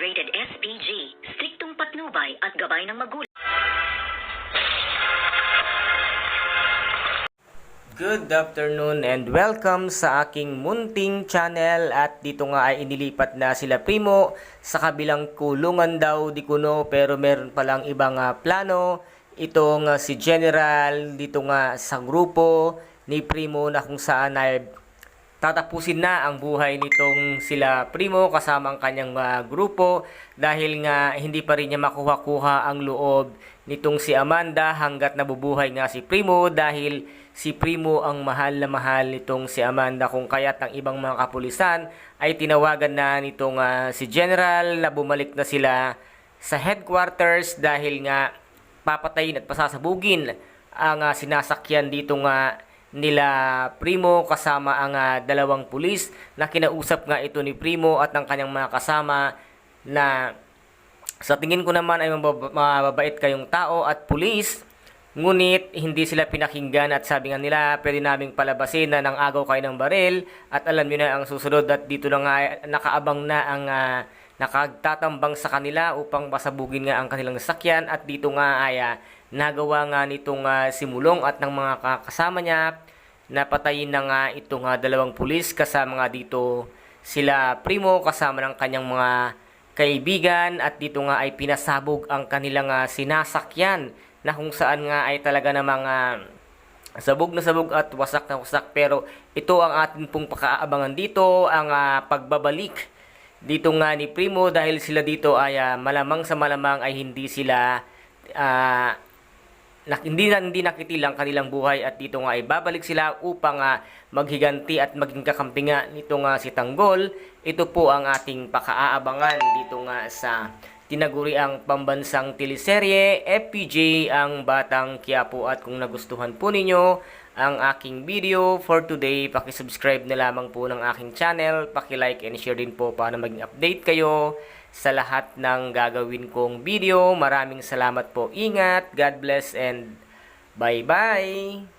rated SPG, striktong patnubay at gabay ng magulang. Good afternoon and welcome sa aking munting channel. At dito nga ay inilipat na sila Primo. Sa kabilang kulungan daw di kuno pero meron palang ibang ah, plano. Itong ah, si General dito nga sa grupo ni Primo na kung saan ay tatapusin na ang buhay nitong sila Primo kasama ang kanyang mga grupo dahil nga hindi pa rin niya makuha-kuha ang loob nitong si Amanda hanggat nabubuhay nga si Primo dahil si Primo ang mahal na mahal nitong si Amanda. Kung kaya't ang ibang mga kapulisan ay tinawagan na nitong ah, si General na bumalik na sila sa headquarters dahil nga papatayin at pasasabugin ang ah, sinasakyan dito nga nila Primo kasama ang ah, dalawang pulis na kinausap nga ito ni Primo at ng kanyang mga kasama na sa tingin ko naman ay mababa- mababait kayong tao at pulis. Ngunit hindi sila pinakinggan at sabi nga nila pwede naming palabasin na ng agaw kayo ng baril at alam nyo na ang susunod at dito na nga nakaabang na ang ah, nakagtatambang sa kanila upang pasabugin nga ang kanilang sakyan at dito nga ay ah, nagawa nga nitong ah, simulong at ng mga kasama niya napatayin na nga itong ah, dalawang pulis kasama nga dito sila Primo kasama ng kanyang mga kaibigan at dito nga ay pinasabog ang kanilang sinasakyan na kung saan nga ay talaga namang ah, sabog na sabog at wasak na wasak. Pero ito ang atin pong pakaabangan dito ang ah, pagbabalik dito nga ni Primo dahil sila dito ay ah, malamang sa malamang ay hindi sila ah, na, hindi na hindi nakitilang kanilang buhay at dito nga ay babalik sila upang ah, maghiganti at maging kakampi nga nito nga si Tanggol. Ito po ang ating pakaabangan dito nga sa tinaguriang pambansang teleserye FPJ ang Batang Quiapo at kung nagustuhan po ninyo ang aking video for today, paki-subscribe na lamang po ng aking channel, paki-like and share din po para maging update kayo sa lahat ng gagawin kong video. Maraming salamat po. Ingat, God bless and bye-bye!